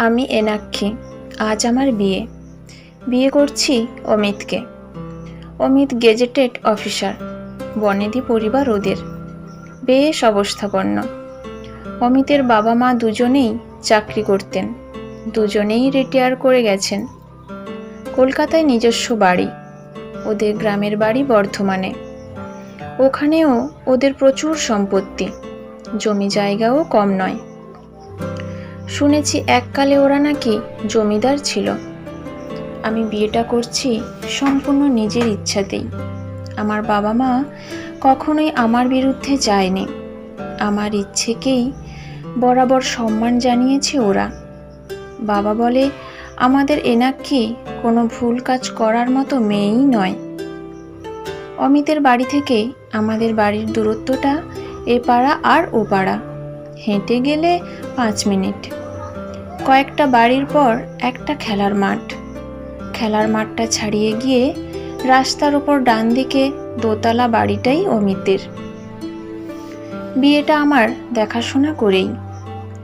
আমি এনাক্ষী, আজ আমার বিয়ে। বিয়ে করছি অমিতকে। অমিত গেজেটেড অফিসার, বনেদি পরিবার ওদের। বেশ অবস্থাপন্ন। অমিতের বাবা মা দুজনেই চাকরি করতেন, দুজনেই রিটায়ার করে গেছেন। কলকাতায় নিজস্ব বাড়ি, ওদের গ্রামের বাড়ি বর্ধমানে। ওখানেও ওদের প্রচুর সম্পত্তি, জমি জায়গাও কম নয়। শুনেছি এককালে ওরা নাকি জমিদার ছিল। আমি বিয়েটা করছি সম্পূর্ণ নিজের ইচ্ছাতেই। আমার বাবা মা কখনোই আমার বিরুদ্ধে যায়নি। আমার ইচ্ছেকেই বরাবর সম্মান জানিয়েছে ওরা। বাবা বলে, আমাদের এনাক্ষী কোনো ভুল কাজ করার মতো মেয়েই নয়। অমিতের বাড়ি থেকে আমাদের বাড়ির দূরত্বটা এ পাড়া আর ও পাড়া। হেঁটে গেলে পাঁচ মিনিট। কয়েকটা বাড়ির পর একটা খেলার মাঠ। খেলার মাঠটা ছাড়িয়ে গিয়ে রাস্তার উপর ডান দিকে দোতলা বাড়িটাই অমিতের। বিয়েটা আমার দেখাশোনা করেই।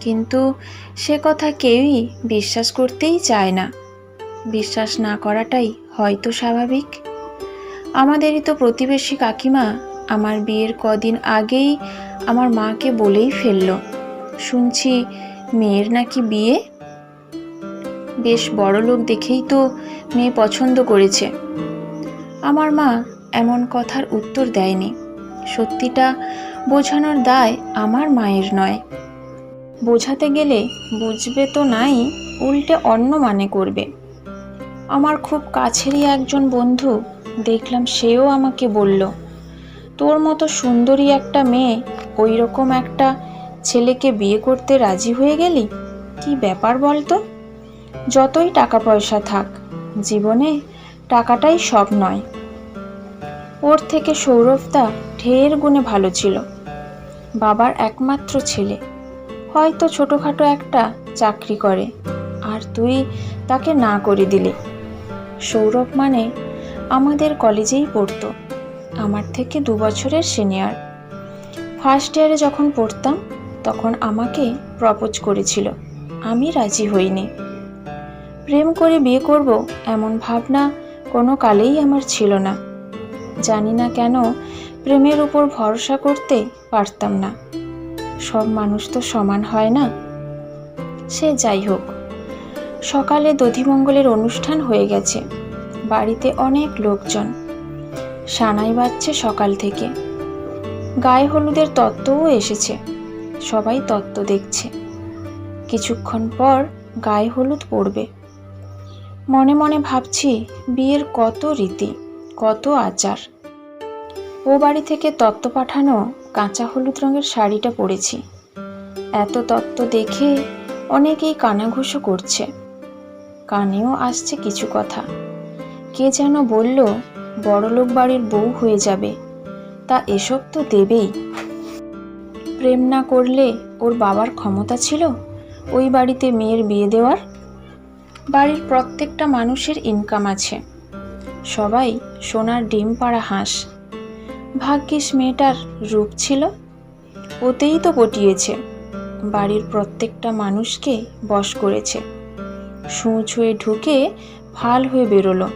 কিন্তু সে কথা কেউই বিশ্বাস করতেই চায় না। বিশ্বাস না করাটাই হয়তো স্বাভাবিক। আমাদেরই তো প্রতিবেশী কাকিমা আমার বিয়ের কদিন আগেই আমার মাকে বলেই ফেলল। শুনছি মেয়ের নাকি বিয়ে? বেশ বড় লোক দেখেই তো মেয়ে পছন্দ করেছে। আমার মা এমন কথার উত্তর দেয়নি। সত্যিটা বোঝানোর দায় আমার মায়ের নয়। বোঝাতে গেলে বুঝবে তো নাই, উল্টে অন্য মানে করবে। আমার খুব কাছেরই একজন বন্ধু, দেখলাম সেও আমাকে বলল, তোর মতো সুন্দরী একটা মেয়ে ওই রকম একটা ছেলেকে বিয়ে করতে রাজি হয়ে গেলি? কি ব্যাপার বলতো? যতই টাকা পয়সা থাক, জীবনে টাকাটাই সব নয়। ওর থেকে সৌরভদা ঢের গুণে ভালো ছিল। বাবার একমাত্র ছেলে। হয়তো ছোটোখাটো একটা চাকরি করে, আর তুই তাকে না করে দিলি। সৌরভ মানে আমাদের কলেজেই পড়তো। আমার থেকে দু বছরের সিনিয়র। ফার্স্ট ইয়ারে যখন পড়তাম তখন আমাকে প্রপোজ করেছিল। আমি রাজি হইনি। প্রেম করে বিয়ে করব এমন ভাবনা কোনো কালেই আমার ছিল না। জানি না কেন প্রেমের উপর ভরসা করতে পারতাম না। সব মানুষ তো সমান হয় না। সে যাই হোক, সকালে দধিমঙ্গলের অনুষ্ঠান হয়ে গেছে। বাড়িতে অনেক লোকজন। সানাই বাজছে সকাল থেকে। গায়ে হলুদের তত্ত্বও এসেছে। সবাই তত্ত্ব দেখছে। কিছুক্ষণ পর গায়ে হলুদ পড়বে। মনে মনে ভাবছি, বিয়ের কত রীতি, কত আচার। ও বাড়ি থেকে তত্ত্ব পাঠানো কাঁচা হলুদ রঙের শাড়িটা পরেছি। এত তত্ত্ব দেখে অনেকেই কানাঘুষো করছে। কানেও আসছে কিছু কথা। কে যেন বলল, বড়লোক বাড়ির বউ হয়ে যাবে। তা এসব তো দেবেই। প্রেম না করলে ওর বাবার ক্ষমতা ছিল? ওই বাড়িতে মেয়ের বিয়ে দেওয়ার? বাড়ির প্রত্যেকটা মানুষের ইনকাম আছে। সবাই সোনার ডিম পাড়া হাঁস। ভাগ্যিস মেয়েটার রূপ ছিল। ওতেই তো পটিয়েছে। বাড়ির প্রত্যেকটা মানুষকে বশ করেছে। সূচ হয়ে ঢুকে ভালো হয়ে বেরোলো।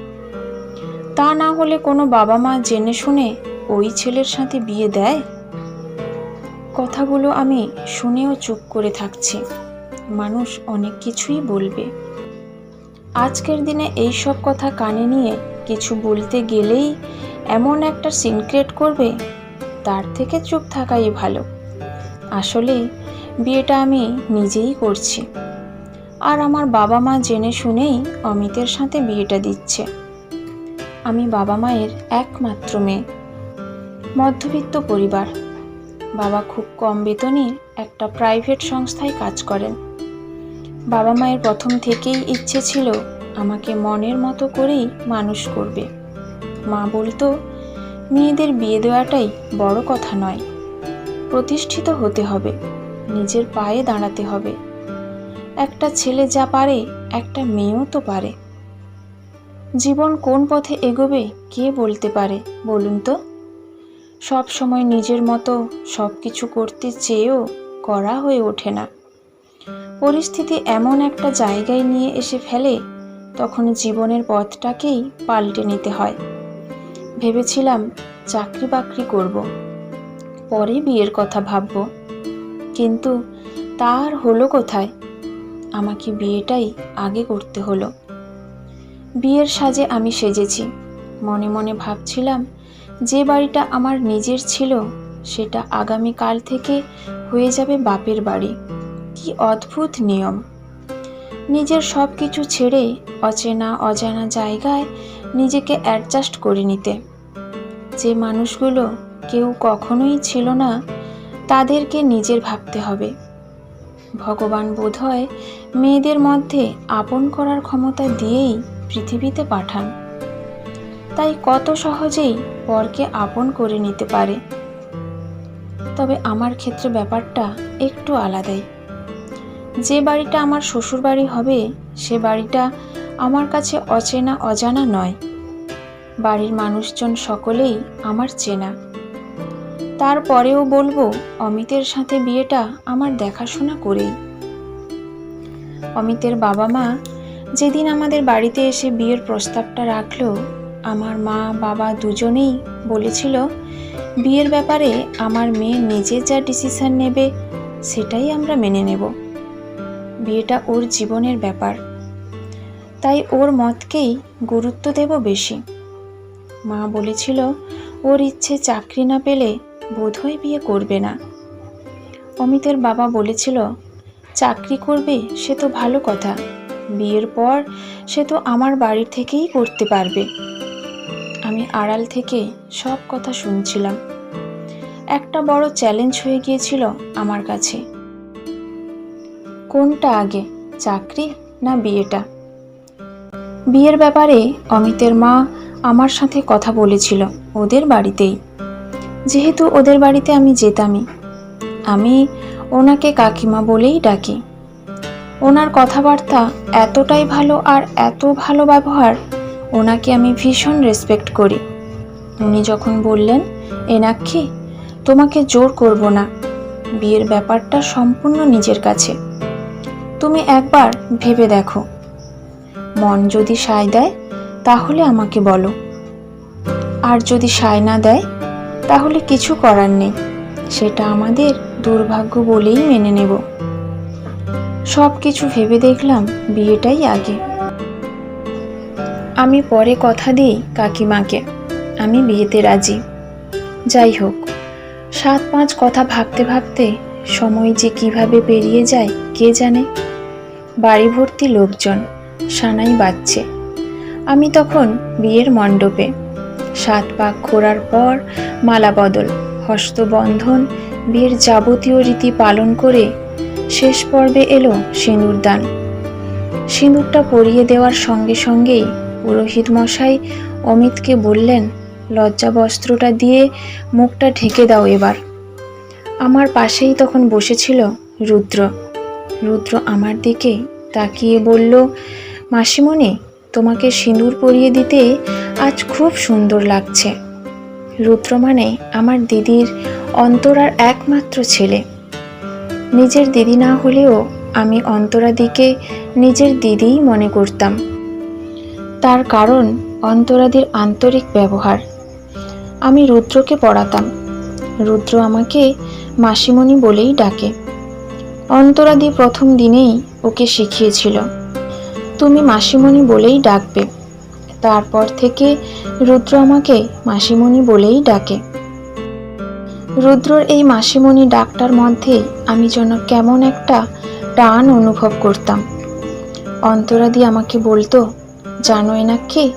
তা না হলে কোনো বাবা মা জেনে শুনে ওই ছেলের সাথে বিয়ে দেয়? কথাগুলো আমি শুনেও চুপ করে থাকছি। মানুষ অনেক কিছুই বলবে। আজকের দিনে এই সব কথা কানে নিয়ে কিছু বলতে গেলেই এমন একটা সিনক্রেট করবে, তার থেকে চুপ থাকাই ভালো। আসলে বিয়েটা আমি নিজেই করছি। আর আমার বাবা মা জেনে শুনেই অমিতের সাথে বিয়েটা দিচ্ছে। আমি বাবা মায়ের একমাত্র মেয়ে, মধ্যবিত্ত পরিবার। বাবা খুব কম বেতনে একটা প্রাইভেট সংস্থায় কাজ করেন। বাবা মায়ের প্রথম থেকেই ইচ্ছে ছিল আমাকে মনের মতো করেই মানুষ করবে। মা বলতো, মেয়েদের বিয়ে দেওয়াটাই বড় কথা নয়। প্রতিষ্ঠিত হতে হবে, নিজের পায়ে দাঁড়াতে হবে। একটা ছেলে যা পারে, একটা মেয়েও তো পারে। জীবন কোন পথে এগোবে, কে বলতে পারে বলুন তো? সব সময় নিজের মতো সব কিছু করতে চেয়েও করা হয়ে ওঠে না। পরিস্থিতি এমন একটা জায়গায় নিয়ে এসে ফেলে, তখন জীবনের পথটাকেই পাল্টে নিতে হয়। ভেবেছিলাম চাকরি বাকরি করব, পরে বিয়ের কথা ভাবব, কিন্তু তার হলো কোথায়? আমাকে বিয়েটাই আগে করতে হলো। বিয়ের সাজে আমি সেজেছি। মনে মনে ভাবছিলাম যে বাড়িটা আমার নিজের ছিল, সেটা আগামী কাল থেকে হয়ে যাবে বাপের বাড়ি। কি অদ্ভুত নিয়ম। নিজের সব কিছু ছেড়ে অচেনা অজানা জায়গায় নিজেকে অ্যাডজাস্ট করে নিতে। যে মানুষগুলো কেউ কখনোই ছিল না, তাদেরকে নিজের ভাবতে হবে। ভগবান বোধহয় মেয়েদের মধ্যে আপন করার ক্ষমতা দিয়েই পৃথিবীতে পাঠান। তাই কত সহজেই পরকে আপন করে নিতে পারে। তবে আমার ক্ষেত্রে ব্যাপারটা একটু আলাদাই। যে বাড়িটা আমার শ্বশুর বাড়ি হবে, সে বাড়িটা আমার কাছে অচেনা অজানা নয়। বাড়ির মানুষজন সকলেই আমার চেনা। তারপরেও বলব, অমিতের সাথে বিয়েটা আমার দেখাশোনা করেই। অমিতের বাবা মা যেদিন আমাদের বাড়িতে এসে বিয়ের প্রস্তাবটা রাখল আমার মা, বাবা দুজনেই বলেছিল, বিয়ের ব্যাপারে আমার মেয়ে নিজে যা ডিসিশন নেবে, সেটাই আমরা মেনে নেব। বিয়েটা ওর জীবনের ব্যাপার। তাই ওর মতকেই গুরুত্ব দেব বেশি। মা বলেছিল, ওর ইচ্ছে চাকরি না পেলে বোধহয় বিয়ে করবে না। অমিতের বাবা বলেছিল, চাকরি করবে সে তো ভালো কথা। বিয়ের পর সে তো আমার বাড়ি থেকেই করতে পারবে। আমি আড়াল থেকে সব কথা শুনছিলাম। একটা বড় চ্যালেঞ্জ হয়ে গিয়েছিল আমার কাছে। কোনটা আগে, চাকরি না বিয়েটা? বিয়ের ব্যাপারে অমিতের মা আমার সাথে কথা বলেছিল ওদের বাড়িতেই। যেহেতু ওদের বাড়িতে আমি যেতামই, আমি ওনাকে কাকিমা বলেই ডাকি। ওনার কথাবার্তা এতটাই ভালো আর এত ভালো ব্যবহার ওনাকে আমি ভীষণ রেসপেক্ট করি। উনি যখন বললেন এনাক্ষী তোমাকে জোর করব না। বিয়ের ব্যাপারটা সম্পূর্ণ নিজের কাছে। তুমি একবার ভেবে দেখো। মন যদি সায় দেয়, তাহলে আমাকে বলো। আর যদি সায় না দেয়, তাহলে কিছু করার নেই। সেটা আমাদের দুর্ভাগ্য বলেই মেনে নেব। সব কিছু ভেবে দেখলাম বিয়েটাই আগে। আমি পরে কথা দিই কাকিমাকে। আমি বিয়েতে রাজি। যাই হোক, সাত পাঁচ কথা ভাবতে ভাবতে সময় যে কীভাবে পেরিয়ে যায়, কে জানে? বাড়ি ভর্তি লোকজন, সানাই বাজছে। আমি তখন বিয়ের মণ্ডপে। সাত পাক ঘোরার পর মালা বদল হস্তবন্ধন বিয়ের যাবতীয় রীতি পালন করে শেষ পর্বে এলো সিঁদুরদান। সিঁদুরটা পরিয়ে দেওয়ার সঙ্গে সঙ্গেই পুরোহিত মশাই অমিতকে বললেন, লজ্জা বস্ত্রটা দিয়ে মুখটা ঢেকে দাও এবার। আমার পাশেই তখন বসেছিল রুদ্র। রুদ্র আমার দিকে তাকিয়ে বলল, মাসিমণি, তোমাকে সিঁদুর পরিয়ে দিতে আজ খুব সুন্দর লাগছে। রুদ্র মানে আমার দিদির অন্তরার একমাত্র ছেলে। নিজের দিদি না হলেও আমি অন্তরাদিকে নিজের দিদিই মনে করতাম। তার কারণ অন্তরাদির আন্তরিক ব্যবহার। আমি রুদ্রকে পড়াতাম। রুদ্র আমাকে মাসিমণি বলেই ডাকে। অন্তরাদি প্রথম দিনেই ওকে শিখিয়েছিল। তুমি মাসিমণি বলেই ডাকবে। তারপর থেকে রুদ্র আমাকে মাসিমণি বলেই ডাকে। রুদ্রর এই মাসিমণি ডাকটার মধ্যে আমি যেন কেমন একটা টান অনুভব করতাম। অন্তরাদি আমাকে বলতো জানোই না কে?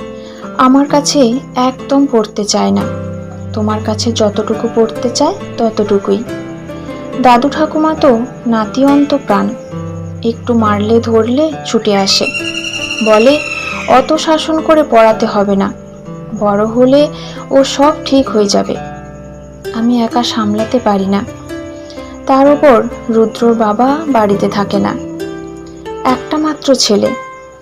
আমার কাছে একদম পড়তে চায় না। তোমার কাছে যতটুকু পড়তে চায়, ততটুকুই। দাদু ঠাকুমা তো নাতি অন্ত প্রাণ। একটু মারলে, ধরলে ছুটে আসে। বলে, অত শাসন করে পড়াতে হবে না। বড় হলে ও সব ঠিক হয়ে যাবে। আমি একা সামলাতে পারি না। তার উপর রুদ্রর বাবা বাড়িতে থাকে না। একটা মাত্র ছেলে।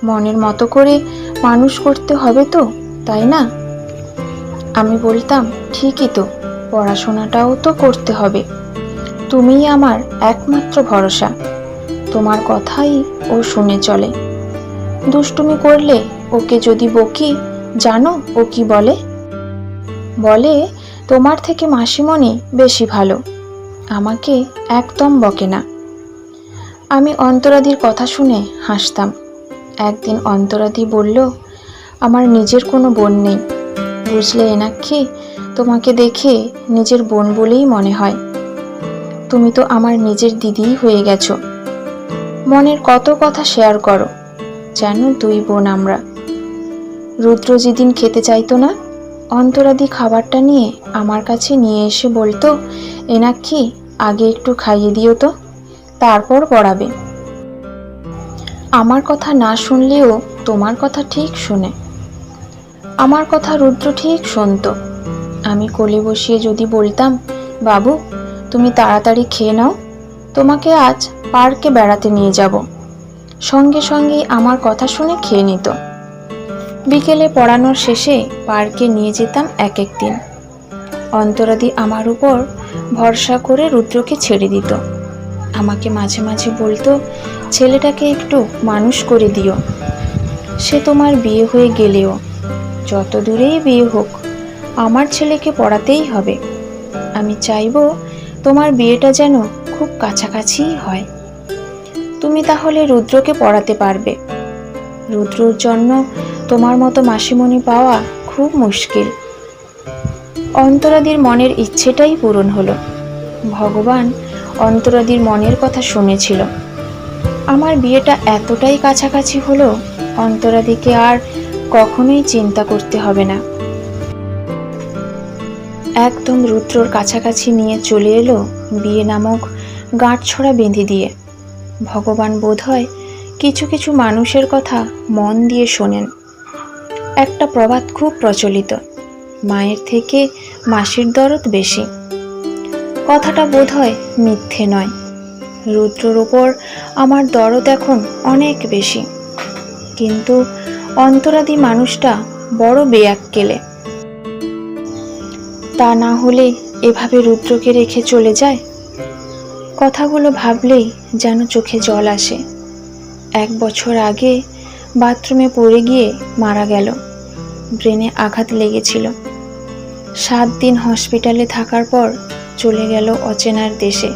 মনের মতো করে মানুষ করতে হবে তো, তাই না? আমি বলতাম, ঠিকই তো, পড়াশোনাটাও তো করতে হবে। তুমিই আমার একমাত্র ভরসা। তোমার কথাই ও শুনে চলে। দুষ্টুমি করলে ওকে যদি বকি, জানো ও কি বলে? বলে, তোমার থেকে মাসিমণি বেশি ভালো। আমাকে একদম বকে না। আমি অন্তরাদির কথা শুনে হাসতাম। একদিন অন্তরাদি বলল, আমার নিজের কোনো বোন নেই। বুঝলে এনাক্ষী, তোমাকে দেখে নিজের বোন বলেই মনে হয়। তুমি তো আমার নিজের দিদিই হয়ে গেছো। মনের কত কথা শেয়ার করো, যেন দুই বোন আমরা। রুদ্র যেদিন খেতে চাইতো না, অন্তরাদি খাবারটা নিয়ে আমার কাছে নিয়ে এসে বলতো, এনাক্ষী, আগে একটু খাইয়ে দিও তো, তারপর পড়াবে। আমার কথা না শুনলেও তোমার কথা ঠিক শোনে। আমার কথা রুদ্র ঠিক শুনত। আমি কোলে বসিয়ে যদি বলতাম, বাবু, তুমি তাড়াতাড়ি খেয়ে নাও, তোমাকে আজ পার্কে বেড়াতে নিয়ে যাব। সঙ্গে সঙ্গেই আমার কথা শুনে খেয়ে নিত। বিকেলে পড়ানোর শেষে পার্কে নিয়ে যেতাম এক এক দিন অন্তরাদি আমার উপর ভরসা করে রুদ্রকে ছেড়ে দিত। আমাকে মাঝে মাঝে বলতো, ছেলেটাকে একটু মানুষ করে দিও। সে তোমার বিয়ে হয়ে গেলেও, যত দূরেই বিয়ে হোক, আমার ছেলেকে পড়াতেই হবে। আমি চাইব তোমার বিয়েটা যেন খুব কাছাকাছিই হয়। তুমি তাহলে রুদ্রকে পড়াতে পারবে। রুদ্রর জন্য তোমার মতো মাসিমণি পাওয়া খুব মুশকিল। অন্তরাদির মনের ইচ্ছেটাই পূরণ হলো। ভগবান অন্তরাদির মনের কথা শুনেছিল। আমার বিয়েটা এতটাই কাছাকাছি হলো, অন্তরাদিকে আর কখনোই চিন্তা করতে হবে না। একদম রুদ্রর কাছাকাছি নিয়ে চলে এলো বিয়ে নামক গাঁটছড়া বেঁধে দিয়ে। ভগবান বোধ হয় কিছু কিছু মানুষের কথা মন দিয়ে শোনেন। একটা প্রবাদ খুব প্রচলিত। মায়ের থেকে মাসির দরদ বেশি। কথাটা বোধহয় মিথ্যে নয়। রুদ্রর ওপর আমার দরদ এখন অনেক বেশি। কিন্তু অন্তরাদি মানুষটা বড় বেয়াক্কেলে। তা না হলে এভাবে রুদ্রকে রেখে চলে যায়? কথাগুলো ভাবলেই যেন চোখে জল আসে। এক বছর আগে বাথরুমে পড়ে গিয়ে মারা গেল। ব্রেনে আঘাত লেগেছিল। সাত দিন হসপিটালে থাকার পর চলে গেল অচেনার দেশে।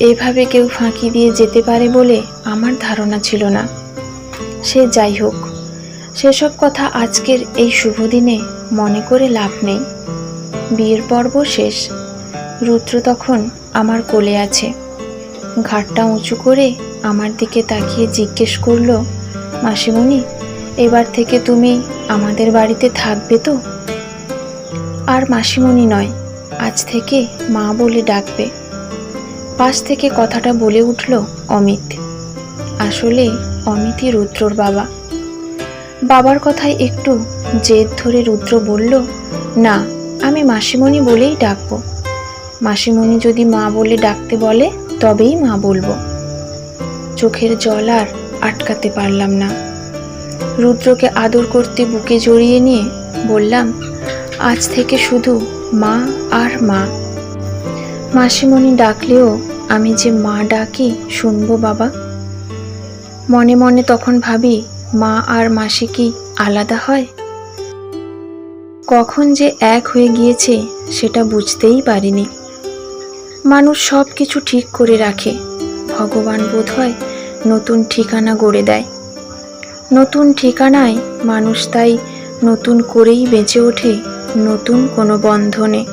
এভাবে কেউ ফাঁকি দিয়ে যেতে পারে বলে আমার ধারণা ছিল না। সে যাই হোক, সেসব কথা আজকের এই শুভ দিনে মনে করে লাভ নেই। বিয়ের পর্ব শেষ। রুদ্র তখন আমার কোলে আছে। ঘাটটা উঁচু করে আমার দিকে তাকিয়ে জিজ্ঞেস করল, মাসিমণি, এবার থেকে তুমি আমাদের বাড়িতে থাকবে তো? আর মাসিমণি নয় আজ থেকে মা বলে ডাকবে। পাশ থেকে কথাটা বলে উঠল অমিত। আসলে অমিতই রুদ্রর বাবা। বাবার কথায় একটু জেদ ধরে রুদ্র বলল, না, আমি মাসিমণি বলেই ডাকবো। মাসিমণি যদি মা বলে ডাকতে বলে, তবেই মা বলব। চোখের জল আর আটকাতে পারলাম না। রুদ্রকে আদর করতে বুকে জড়িয়ে নিয়ে বললাম, আজ থেকে শুধু মা আর মা? মাসিমণি ডাকলেও আমি যে মা ডাকি, শুনব বাবা? মনে মনে তখন ভাবি, মা আর মাসি কি আলাদা হয়? কখন যে এক হয়ে গিয়েছে, সেটা বুঝতেই পারিনি। মানুষ সব কিছু ঠিক করে রাখে। ভগবান বোধ হয় নতুন ঠিকানা গড়ে দেয়। নতুন ঠিকানায় মানুষ তাই নতুন করেই বেঁচে ওঠে, নতুন কোনো বন্ধনে।